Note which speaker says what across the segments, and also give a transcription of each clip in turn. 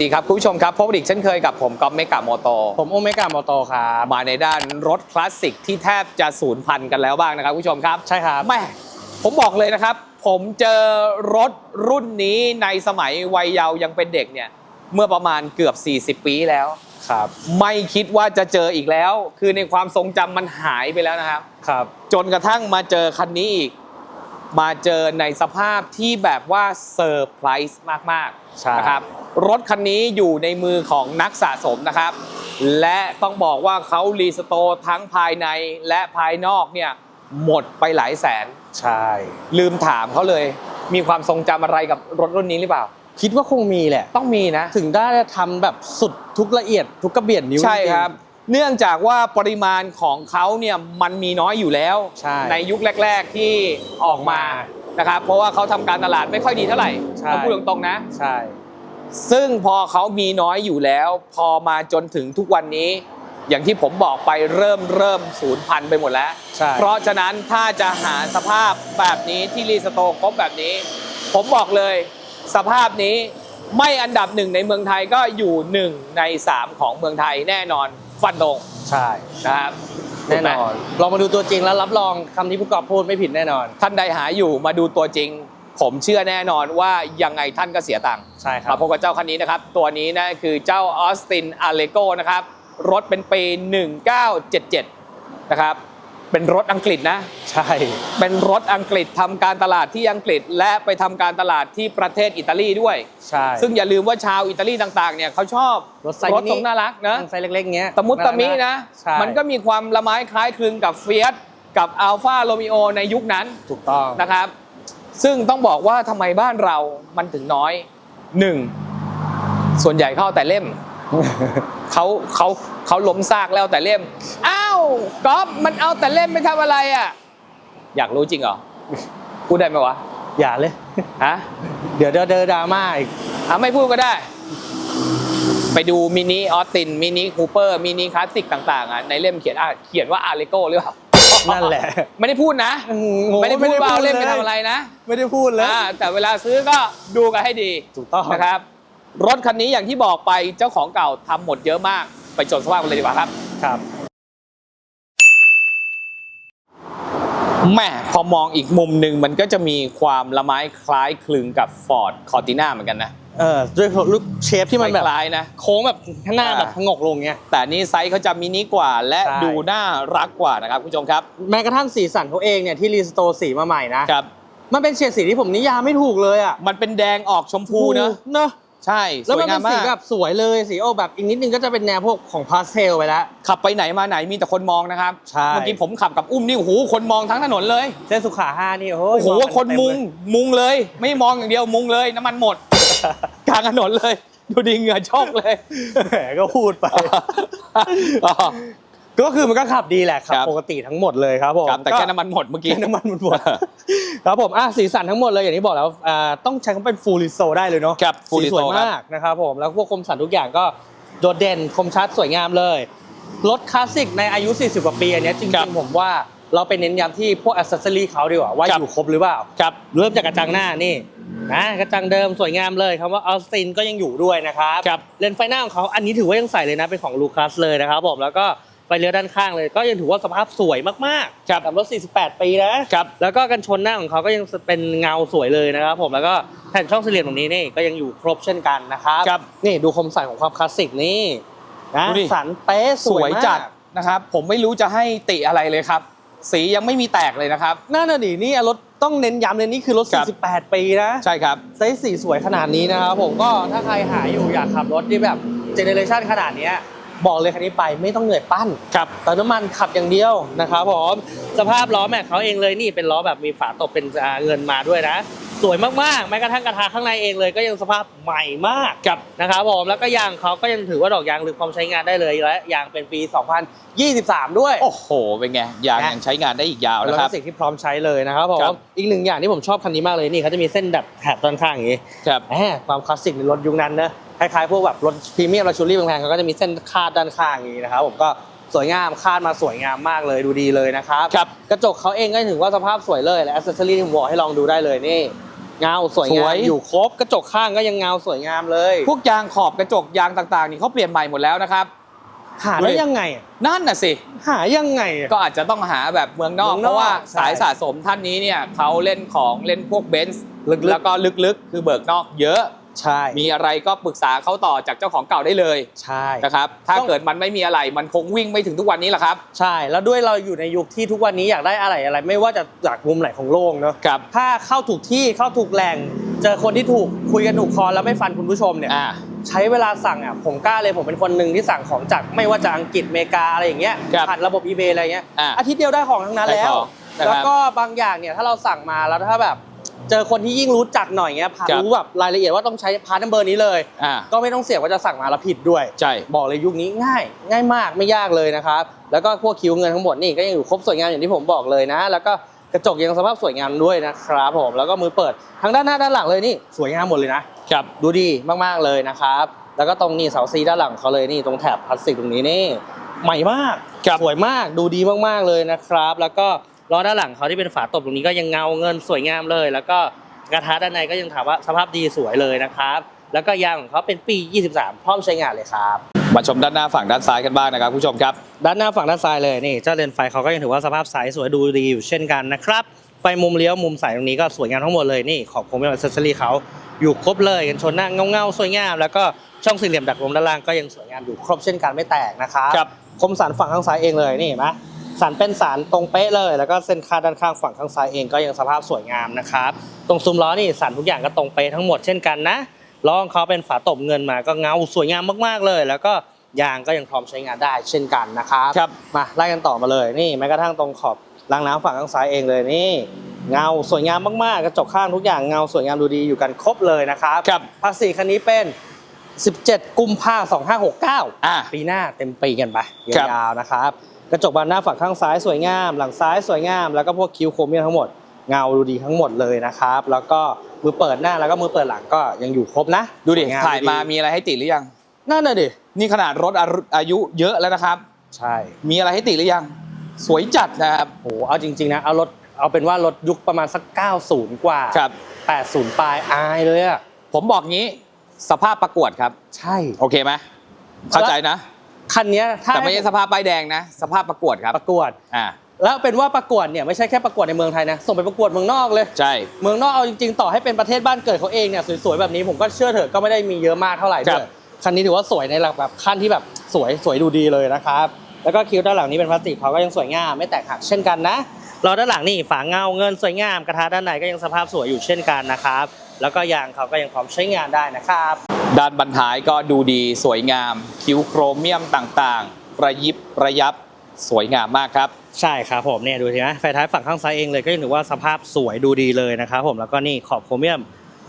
Speaker 1: สวัสดีครับ คุณผู้ชมครับพบกันอีกเช่นเคยกับผมก๊อฟเมกะโมโต
Speaker 2: ผมโอเมก้ามอโตครับ
Speaker 1: มาในด้านรถคลาสสิกที่แทบจะสูญพันธุ์กันแล้วบ้างนะครับคุณผู้ชมครับ
Speaker 2: ใช่ครับ
Speaker 1: แม่ผมบอกเลยนะครับ ผมเจอรถรุ่นนี้ในสมัยวัยเยาว์ยังเป็นเด็กเนี่ยเมื่อประมาณเกือบ 40 ปีแล้ว
Speaker 2: ครับ
Speaker 1: ไม่คิดว่าจะเจออีกแล้ว คือในความทรงจำมันหายไปแล้วนะครับ
Speaker 2: ครับ
Speaker 1: จนกระทั่งมาเจอคันนี้อีกมาเจอในสภาพที่แบบว่าเซอร์ไพรส์มาก
Speaker 2: ใช่
Speaker 1: ๆนะครับ รถคันนี้อยู่ในมือของนักสะสมนะครับ และต้องบอกว่าเขารีสโตร์ทั้งภายในและภายนอกเนี่ยหมดไปหลายแสน
Speaker 2: ใช่
Speaker 1: ลืมถามเขาเลย มีความทรงจำอะไรกับรถรุ่นนี้หรือเปล่า
Speaker 2: คิดว่าคงมีแหละ
Speaker 1: ต้องมีนะ
Speaker 2: ถึงได้ทำแบบสุดทุกละเอียดทุกกระเบียดนิ้ว
Speaker 1: ใช่
Speaker 2: จงๆ
Speaker 1: ครับ เนื่องจากว่าปริมาณของเขาเนี่ยมันมีน้อยอยู่แล้ว
Speaker 2: ใช่
Speaker 1: ยุคแรก ๆที่ออกมานะครับเพราะว่าเขาทำการตลาดไม่ค่อยดีเท่าไหร่
Speaker 2: ใช่
Speaker 1: ต้องพูดตรงๆนะ
Speaker 2: ใช่
Speaker 1: ซึ่งพอเขามีน้อยอยู่แล้ว พอมาจนถึงทุกวันนี้ อย่างที่ผมบอกไปเริ่มเริ่มศูนย์พันไปหมดแล้ว
Speaker 2: ใช่
Speaker 1: เพราะฉะนั้นถ้าจะหาสภาพแบบนี้ที่รีสโตร์ครบแบบนี้ ผมบอกเลยสภาพนี้ไม่อันดับหนึ่งในเมืองไทยก็อยู่หนึ่งในสามของเมืองไทยแน่นอนฟันธง
Speaker 2: ใช่
Speaker 1: นะครับ
Speaker 2: แน่นอน ลองมาดูตัวจริงแล้วรับรองคำที่ผู้กอบพูดไม่ผิดแน่นอน
Speaker 1: ท่านใดหาอยู่มาดูตัวจริง ผมเชื่อแน่นอนว่ายังไงท่านก็เสียตังค์
Speaker 2: ใช่ครั
Speaker 1: มา
Speaker 2: บ
Speaker 1: พบกับเจ้าคันนี้นะครับ ตัวนี้นะคือเจ้าออสตินอาเลโกนะครับ รถเป็นปี 1977 นะครับ เป็นรถอังกฤษนะ
Speaker 2: ใช่
Speaker 1: เป็นรถอังกฤษทำการตลาดที่อังกฤษ และไปทำการตลาดที่ประเทศอิตาลีด้วย
Speaker 2: ใช่
Speaker 1: ซึ่งอย่าลืมว่าชาวอิตาลีต่างๆเนี่ยเขาชอบ
Speaker 2: รถไซส์
Speaker 1: รถ
Speaker 2: มินิ
Speaker 1: ทรงน่ารักนะ
Speaker 2: ไซส์เล็กๆเงี้ย
Speaker 1: ตะมุตตะมินะ
Speaker 2: ใช่
Speaker 1: มันก็มีความละไม้คล้ายคลึงกับเฟียสกับอัลฟาโรมิโอในยุคนั้น
Speaker 2: ถูกต้อง
Speaker 1: นะครับ ซึ่งต้องบอกว่าทำไมบ้านเรามันถึงน้อยหนึ่งส่วนใหญ่เข้าแต่เล่มเขาเขาเขาล้มซากแล้วแต่เล่มอ้าวก๊อฟมันเอาแต่เล่มไม่ทำอะไรอะ อยากรู้จริงเหรอพูดได้ไหมวะ
Speaker 2: อย่าเลย
Speaker 1: ฮะ
Speaker 2: เดี๋ยวเดอเดอดราม่าอีก
Speaker 1: อะไม่พูดก็ได้ ไปดูมินิออสตินมินิคูเปอร์มินิคลาสสิกต่างๆอะในเล่มเขียนอะเขียนว่าอาเลโกหรือเปล่า
Speaker 2: นั่นแหละ
Speaker 1: ไม่ได้พูดนะ
Speaker 2: โง่
Speaker 1: ไม่ได้พูดว่าเอาเล่มไป
Speaker 2: ลย
Speaker 1: ทำอะไรนะ
Speaker 2: ไม่ได้พูดเลย
Speaker 1: อ่าแต่เวลาซื้อก็ดูกันให้ดี
Speaker 2: ถูกต้อง
Speaker 1: นะครับ รถคันนี้อย่างที่บอกไปเจ้าของเก่าทำหมดเยอะมาก ไปจดสภาพกันเลยดีกว่าครับ
Speaker 2: ครับ
Speaker 1: แม่พอมองอีกมุมหนึ่งมันก็จะมีความละไม้คล้ายคลึงกับ Ford Cortina เหมือนกันนะ
Speaker 2: เออด้วยลูกเชฟที่มันแบบ
Speaker 1: คล้ายๆนะ
Speaker 2: โค้งแบบข้างหน้า
Speaker 1: อ่า
Speaker 2: แบบพงกลงเงี้ย
Speaker 1: แต่นี่ไซส์เขาจะมินิกว่าและ
Speaker 2: ใช่
Speaker 1: ดูน่ารักกว่านะครับคุณผู้ชมครับ
Speaker 2: แม้กระทั่งสีสันเขาเองเนี่ยที่รีสโตร์สีมาใหม่นะ
Speaker 1: ครับ
Speaker 2: มันเป็นเฉดสีที่ผมนิยามไม่ถูกเลยอะ
Speaker 1: มันเป็นแดงออกชมพูเนอะ
Speaker 2: เนอะ
Speaker 1: ใช่ส
Speaker 2: แล้ว
Speaker 1: ว
Speaker 2: มั
Speaker 1: ย
Speaker 2: น
Speaker 1: งา
Speaker 2: เป็
Speaker 1: ม
Speaker 2: นสี
Speaker 1: มาก
Speaker 2: แบบสวยเลยสีโอแบบอีกนิดนึงก็จะเป็นแนวพวกของพาสเทลไปแล้ว
Speaker 1: ขับไปไหนมาไหนมีแต่คนมองนะครับ
Speaker 2: ใช่
Speaker 1: เมื่อกี้ผมขับกับอุ้มนี่โอ้โหคนมองทั้งถนนเลย
Speaker 2: เส้นสุขาห้านี่โอ้
Speaker 1: โอ้โห
Speaker 2: มองกั
Speaker 1: คน
Speaker 2: เต็
Speaker 1: มุง
Speaker 2: เลย
Speaker 1: มุงเลย ไม่มองอย่างเดียวมุงเลยน้ำมันหมด กลางถนนเลย ดูดีเหงื่อชอกเลย
Speaker 2: แหมก็พูดไป
Speaker 1: อ๋อ
Speaker 2: ก็คือมันก็ขับดีแหละขับ
Speaker 1: ครับ
Speaker 2: ปกติทั้งหมดเลยครับผม
Speaker 1: ครับแต่แค่น้ำมันหมดเมื่อกี้
Speaker 2: แค่น้ำมันมันหมด ครับผมอะสีสันทั้งหมดเลยอย่างที่บอกแล้วอ่าต้องใช้คำเป็นฟูลิโซได้เลยเนาะ
Speaker 1: ครับ Full
Speaker 2: สีสวย
Speaker 1: Liso ครับ
Speaker 2: มากนะครับผมแล้วพวกคมสันทุกอย่างก็โดดเด่นคมชัดสวยงามเลย รถคลาสสิกในอายุ 40 กว่าปีอันเนี้ยจ
Speaker 1: ครั
Speaker 2: ริ
Speaker 1: บ
Speaker 2: งๆผมว่า เราไปเน้นย้ำที่พวกอัซเซอรี่เขาดีกว่าว่า
Speaker 1: ครับ
Speaker 2: อยู่ครบหรือเปล่า
Speaker 1: ครับ
Speaker 2: เริ่มจากกระจังหน้านี่นะกระจังเดิมสวยงามเลยคำว่าออสตินก็ยังอยู่ด้วยนะครับ
Speaker 1: ครับ
Speaker 2: เลนส์ไฟหน้าของเขาอันนี้ถือว่ายังใส่เลยนะเป็นของลูคัสเลยนะครับผมแล้วก็ไฟเลี้ยวด้านข้างเลยก็ยังถือว่าสภาพสวยมากๆ
Speaker 1: ครับ
Speaker 2: กับรถ 48 ปีนะครับแล้วก็กันชนหน้าของเขาก็ยังเป็นเงาสวยเลยนะครับผมแล้วก็แผ่นช่องสี่เหลี่ยมตรงนี้นี่ก็ยังอยู่ครบเช่นกันนะครับ
Speaker 1: ครับ
Speaker 2: นี่ดูคมสันของความคลาสสิกนี่นะ
Speaker 1: ดูดิ
Speaker 2: สันเป๊ะส
Speaker 1: ส
Speaker 2: ว
Speaker 1: วยย
Speaker 2: มาก
Speaker 1: จัดนะครับผมไม่รู้จะให้ติอะไรเลยครับ สียังไม่มีแตกเลยนะครับ
Speaker 2: นั่นน่ะดินี่รถต้องเน้นย้ำเลยนี่คือรถ
Speaker 1: ครับ
Speaker 2: 48 ปีนะ
Speaker 1: ใช่ครับ
Speaker 2: ไซส์สีสวยขนาดนี้นะครับผมก็ถ้าใครหาอยู่อยากขับรถที่แบบเจเนเรชันขนาดเนี้ย บอกเลยคันนี้ไปไม่ต้องเหนื่อยปั้น
Speaker 1: ครับ
Speaker 2: เติมน้ำมันขับอย่างเดียวนะครับผมสภาพล้อแม็กเขาเองเลยนี่เป็นล้อแบบมีฝาตบเป็นอ่าเงินมาด้วยนะ สวยมากๆแม้กระทั่งกระทะข้างในเองเลยก็ยังสภาพใหม่มาก
Speaker 1: ครับ
Speaker 2: นะครับผมแล้วก็ยางเขาก็ยังถือว่าดอกยางหรือความใช้งานได้เลยและยางเป็นปี 2023 ด้วย
Speaker 1: โอ้โห เป็นไงยางยังใช้งานได้อีกยาว
Speaker 2: แล้ว
Speaker 1: นะครับ
Speaker 2: ก็สิ่งที่พร้อมใช้เลยนะครับผ
Speaker 1: ครั
Speaker 2: ม
Speaker 1: บ
Speaker 2: อีกหนึ่งอย่างที่ผมชอบคันนี้มากเลยนี่เขาจะมีเส้นแบบแถบด้านข้างอย่างนี้
Speaker 1: ครับ
Speaker 2: แหมความคลาสสิกในรถยุคนั้นนะ คล้ายๆพวกแบบรถพรีเมียมลักชัวรี่แพงๆเขาก็จะมีเส้นคาดด้านข้างอย่างนี้นะครับผมก็สวยงามคาดมาสวยงามมากเลยดูดีเลยนะครับ
Speaker 1: ครับ
Speaker 2: กระจกเขาเองก็ถือว่าสภาพสวยเลยและอ c เซสซอรี่ที่ผมบอกให้ลองดูได้เลยนี่เงาสวย
Speaker 1: ส
Speaker 2: งา
Speaker 1: วย
Speaker 2: มอยู่ครบกระจกข้างก็ยังเงาสวยงามเลย
Speaker 1: พวกยางขอบกระจกยางต่างๆ นี่เขาเปลี่ยนใหม่หมดแล้วนะครับ
Speaker 2: หาได้ยังไงอะ
Speaker 1: นั่นน่ะสิ
Speaker 2: หายังไงอะ
Speaker 1: ก็อาจจะต้องหาแบบเมืองนอก
Speaker 2: เมืองนอก
Speaker 1: เพราะว่า
Speaker 2: ใช่
Speaker 1: สายสะสมท่านนี้เนี่ยเขาเล่นของเล่นพวกเบนซ์
Speaker 2: ลึกๆ
Speaker 1: แล้วก็ลึกๆ คือเบิกนอกเยอะ
Speaker 2: ใช่
Speaker 1: มีอะไรก็ปรึกษาเขาต่อจากเจ้าของเก่าได้เลย
Speaker 2: ใช่
Speaker 1: นะครับ ถ้า
Speaker 2: ต้อง
Speaker 1: เกิดมันไม่มีอะไรมันคงวิ่งไม่ถึงทุกวันนี้แหละครับ
Speaker 2: ใช่ แล้วด้วยเราอยู่ในยุคที่ทุกวันนี้อยากได้อะไรอะไร ไม่ว่าจะจากมุมไหนของโลกเนอะ
Speaker 1: ครับ
Speaker 2: ถ้าเข้าถูกที่เข้าถูกแหล่ง เจอคนที่ถูกคุยกันถูกคอแล้วไม่ฟันคุณผู้ชมเนี่ย
Speaker 1: อ่า
Speaker 2: ใช้เวลาสั่งอะผมกล้าเลยผมเป็นคนหนึ่งที่สั่งของจากไม่ว่าจะอังกฤษอเมริกาอะไรอย่างเงี้ย
Speaker 1: ครับ
Speaker 2: ผ่านระบบ eBay อะไรเงี้ย
Speaker 1: อ่า
Speaker 2: อาทิตย์เดียวได้ของทั้งนั้น
Speaker 1: ได้
Speaker 2: แล้ว
Speaker 1: ของนะครับ
Speaker 2: แล้วก็บางอย่างเนี่ยถ้าเราสั่งมาแล้วถ้าแบบ เจอคนที่ยิ่งรู้จักหน่อยเงี้ย
Speaker 1: ครับ
Speaker 2: รู้แบบรายละเอียดว่าต้องใช้พาร์ทนัมเบอร์นี้เลย
Speaker 1: อ่า
Speaker 2: ก็ไม่ต้องเสี่ยงว่าจะสั่งมาแล้วผิดด้วย
Speaker 1: ใช่
Speaker 2: บอกเลยยุคนี้ง่าย ง่ายมากไม่ยากเลยนะครับ แล้วก็พวกคิ้วเงินทั้งหมดนี่ก็ยังอยู่ครบสวยงามอย่างที่ผมบอกเลยนะ แล้วก็กระจกยังสภาพสวยงามด้วยนะครับผม แล้วก็มือเปิดทั้งด้านหน้าด้านหลังเลยนี่สวยงามหมดเลยนะ
Speaker 1: ครับ
Speaker 2: ดูดีมากๆเลยนะครับ แล้วก็ตรงนี้เสาซีด้านหลังเขาเลยนี่ตรงแถบพลาสติกตรงนี้นี่ใหม่มาก
Speaker 1: ครับ
Speaker 2: สวยมาก ดูดีมากๆเลยนะครับ แล้วก็ ล้อด้านหลังเขาที่เป็นฝาตบตรงนี้ก็ยังเงาเงินสวยงามเลย แล้วก็กระทะด้านในก็ยังถามว่าสภาพดีสวยเลยนะครับ แล้วก็ยางของเขาเป็นปี 23 พร้อมใช้งานเลยครับ
Speaker 1: มาชมด้านหน้าฝั่งด้านซ้ายกันบ้างนะครับคุณผู้ชมครับ
Speaker 2: ด้านหน้าฝั่งด้านซ้ายเลยนี่เจ้าเลนส์ไฟเขาก็ยังถือว่าสภาพใสสวยดูดีอยู่เช่นกันนะครับไฟมุมเลี้ยวมุมใสตรงนี้ก็สวยงามทั้งหมดเลยนี่ขอบโครเมียมอ c เซสซอรี่เขาอยู่ครบเลยกันชนหน้าเงาๆสวยงามแล้วก็ช่องสี่เหลี่ยมดักลมด้านล่างก็ยังสวยงามอยู่ครบเช่นกันไม่แตกนะครับ
Speaker 1: ครับ
Speaker 2: คมสันฝั่งข้างซ้ายเองเลยนี่เห็นไหม สันเป็นสันตรงเป๊ะเลย แล้วก็เส้นคาดด้านข้างฝั่งข้างซ้ายเองก็ยังสภาพสวยงามนะครับ ตรงซุ้มล้อนี่สันทุกอย่างก็ตรงเป๊ะทั้งหมดเช่นกันนะล้อของเขาเป็นฝาตบเงินมาก็เงาสวยงามมากๆเลย แล้วก็ยางก็ยังพร้อมใช้งานได้เช่นกันนะครับ
Speaker 1: ครับ
Speaker 2: มาไล่กันต่อมาเลยนี่แม้กระทั่งตรงขอบรางน้ำฝั่งข้างซ้ายเองเลยนี่ เงาสวยงามมากๆ กระจกข้างทุกอย่างเงาสวยงามดูดีอยู่กันครบเลยนะครับ
Speaker 1: ครับ
Speaker 2: ภาษีคันนี้เป็น 17 กุมภาพันธ์2569
Speaker 1: อ่า
Speaker 2: ปีหน้าเต็มปีกันไป
Speaker 1: ครับ
Speaker 2: ยาวๆนะครับ กระจกบานหน้าฝั่งข้างซ้ายสวยงาม หลังซ้ายสวยงาม แล้วก็พวกคิ้วโครเมียมทั้งหมดเงาดูดีทั้งหมดเลยนะครับ แล้วก็มือเปิดหน้าแล้วก็มือเปิดหลังก็ยังอยู่ครบนะ
Speaker 1: ดูดิ
Speaker 2: สวง
Speaker 1: ถ่ายมามีอะไรให้ติหรือยัง
Speaker 2: นั่นน่ะดิ
Speaker 1: นี่ขนาดรถอายุอายุเยอะแล้วนะครับ
Speaker 2: ใช่
Speaker 1: มีอะไรให้ติหรือยัง สวยจัดนะครับ
Speaker 2: โหเอาจริง ๆ นะเอารถเอาเป็นว่ารถยุคประมาณสัก 90 กว่า
Speaker 1: ครับ
Speaker 2: 80 ปลายอายเลยอะ
Speaker 1: ผมบอกงี้สภาพประกวดครับ
Speaker 2: ใช่
Speaker 1: โอเคไหมเข้าใจนะ
Speaker 2: คันเนี้ยถ้า
Speaker 1: แต่ไม่ใช่สภาพป้ายแดงนะ สภาพประกวดครับ
Speaker 2: ประกวด
Speaker 1: อ่า
Speaker 2: แล้วเป็นว่าประกวดเนี่ยไม่ใช่แค่ประกวดในเมืองไทยนะส่งไปประกวดเมืองนอกเลย
Speaker 1: ใช่
Speaker 2: เมืองนอกเอาจริงๆ ต่อให้เป็นประเทศบ้านเกิดเขาเองเนี่ยสวยๆแบบนี้ผมก็เชื่อเถอะก็ไม่ได้มีเยอะมากเท่าไหร่ด้วยคันนี้ถือว่าสวยในระดับแบบขั้นที่แบบสวยสวยดูดีเลยนะครับแล้วก็คิ้วด้านหลังนี้เป็นพลาสติกเขาก็ยังสวยงามไม่แตกหักเช่นกันนะล้อด้านหลังนี่ฝาเงาเงินสวยงามกระทะด้านในก็ยังสภาพสวยอยู่เช่นกันนะครับแล้วก็ยางเขาก็ยังพร้อมใช้งานได้นะครับ
Speaker 1: ด้านบรรท้ายก็ดูดีสวยงาม คิ้วโครเมียมต่างๆ ระยิบระยับสวยงามมากครับ
Speaker 2: ใช่ครับผมเนี่ยดูทีนะไฟท้ายฝั่งข้างซ้ายเองเลยก็ยังถือว่าสภาพสวยดูดีเลยนะครับผมแล้วก็นี่ขอบโครเมียม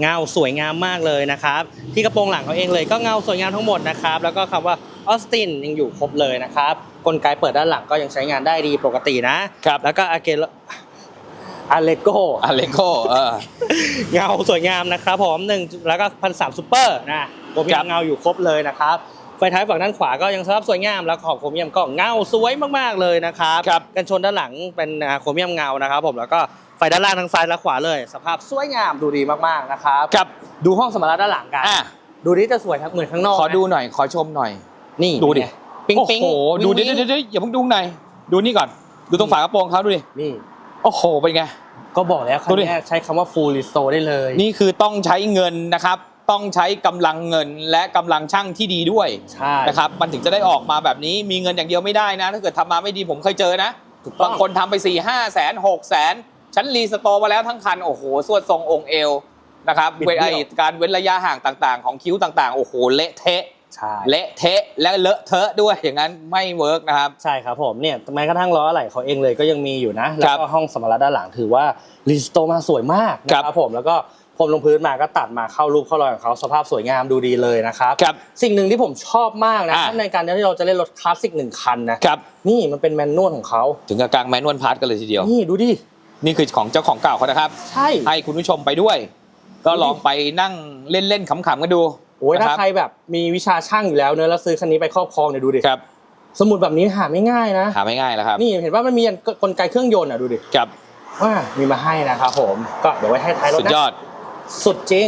Speaker 2: เงาสวยงามมากเลยนะครับ ที่กระโปรงหลังเขาเองเลยก็เงาสวยงามทั้งหมดนะครับ แล้วก็คำว่าออสตินยังอยู่ครบเลยนะครับกลไกเปิดด้านหลังก็ยังใช้งานได้ดีปกตินะครับแล้วก็อาเกล อาเลโก
Speaker 1: อเลโกเออ
Speaker 2: เงาสวยงามนะครับผมหนึ่งแล้วก็พันสามซูเปอร์นะโครเมีย
Speaker 1: ครั
Speaker 2: ม
Speaker 1: บ
Speaker 2: เงาอยู่ครบเลยนะครับไฟท้ายฝั่งด้านขวาก็ยังสภาพสวยงามแล้วขอบโครเมียมก็เงาสวยมากๆเลยนะครับ
Speaker 1: ครับ
Speaker 2: กันชนด้านหลังเป็นอ่าโครเมียมเงานะครับผมแล้วก็ไฟด้านล่างทั้งซ้ายและขวาเลย สภาพสวยงามดูดีมากๆนะครับ
Speaker 1: ครับ
Speaker 2: ดูห้องสมรรถด้านหลังกัน
Speaker 1: อะ
Speaker 2: ดูนี่จะสวยทั้งเหมือนข้างนอก
Speaker 1: ขอดู
Speaker 2: นะ
Speaker 1: หน่อยขอชมหน่อย
Speaker 2: นี่
Speaker 1: ดูดิ
Speaker 2: ปิ๊งปิ๊ง
Speaker 1: โอ้โหดูดิ
Speaker 2: วิ้ง
Speaker 1: เดี๋ยวเดี๋ยวอย่าเพิ่งดูในดูนี่ก่อน ดูตรงฝากระโปรงเขาดูดิ
Speaker 2: นี่
Speaker 1: โอ้โห เป็นไง
Speaker 2: ก็บอกแล้วคั
Speaker 1: ดู
Speaker 2: น
Speaker 1: ดิ
Speaker 2: นี้ใช้คำว่า full restore ได้เลย
Speaker 1: นี่คือต้องใช้เงินนะครับ ต้องใช้กำลังเงินและกำลังช่างที่ดีด้วย
Speaker 2: ใช่
Speaker 1: นะครับ มันถึงจะได้ออกมาแบบนี้ มีเงินอย่างเดียวไม่ได้นะ ถ้าเกิดทำมาไม่ดีผมเคยเจอนะ
Speaker 2: ถูกต้อง
Speaker 1: บางคนทำไป4ี่ห้าแสนหกแสนฉันรีสโตร์มาแล้วทั้งคัน โอ้โห สวดทรงองค์เอวนะครับ
Speaker 2: บิด
Speaker 1: เว
Speaker 2: เบี้
Speaker 1: ลา
Speaker 2: ยว
Speaker 1: การเว้นระยะห่างต่างๆ ของคิ้วต่างๆ โอ้โห เละเทะ
Speaker 2: ใช่
Speaker 1: เละเทะและเลอะเทอะด้วยอย่างนั้นไม่เวิร์กนะครับ
Speaker 2: ใช่ครับผมเนี่ยแม้กระทั่งล้ออะไหล่เขาเองเลยก็ยังมีอยู่นะ แล้ว
Speaker 1: ครั
Speaker 2: ก็
Speaker 1: บ
Speaker 2: ห้องสมรรถด้านหลังถือว่ารีสโตร์มาสวยมากนะครับผมแล้วก็พรมลงพื้นมาก็ตัดมาเข้ารูปเข้ารอยของเขาสภาพสวยงามดูดีเลยนะครับ
Speaker 1: ครับ
Speaker 2: สิ่งหนึ่งที่ผมชอบมากนะ
Speaker 1: อะ
Speaker 2: ถ้าในการที่เราจะเล่นรถคลาสสิกหนึ่งคันนะครับนี่มันเป็นแมนนวลของเขา
Speaker 1: ถึงกับกลางแมนนวลพาร์ทกันเลยทีเดียว
Speaker 2: นี่ดูดิ
Speaker 1: นี่คือของเจ้าของเก่าเขานะครับ
Speaker 2: ใช่
Speaker 1: ให้คุณผู้ชมไปด้วย ก็ลองไปนั่งเล่นๆขำๆกันดู
Speaker 2: โอ้ย
Speaker 1: นะ
Speaker 2: ถ้า
Speaker 1: ครับ
Speaker 2: ใครแบบมีวิชาช่างอยู่แล้วเนอะแล้วซื้อคันนี้ไปครอบครองเนี่ยดูดิ
Speaker 1: ครับ
Speaker 2: สมุดแบบนี้หาไม่ง่ายนะ
Speaker 1: หาไม่ง่ายแล้วครับ
Speaker 2: นี่เห็นว่ามันมีกลไกเครื่องยนต์อะดูดิ
Speaker 1: ครับ
Speaker 2: ว่ามีมาให้นะครับผมก็เดี๋ยวไว้ให้ท้ายรถ
Speaker 1: สุด
Speaker 2: นะ
Speaker 1: ยอด
Speaker 2: สุดจริง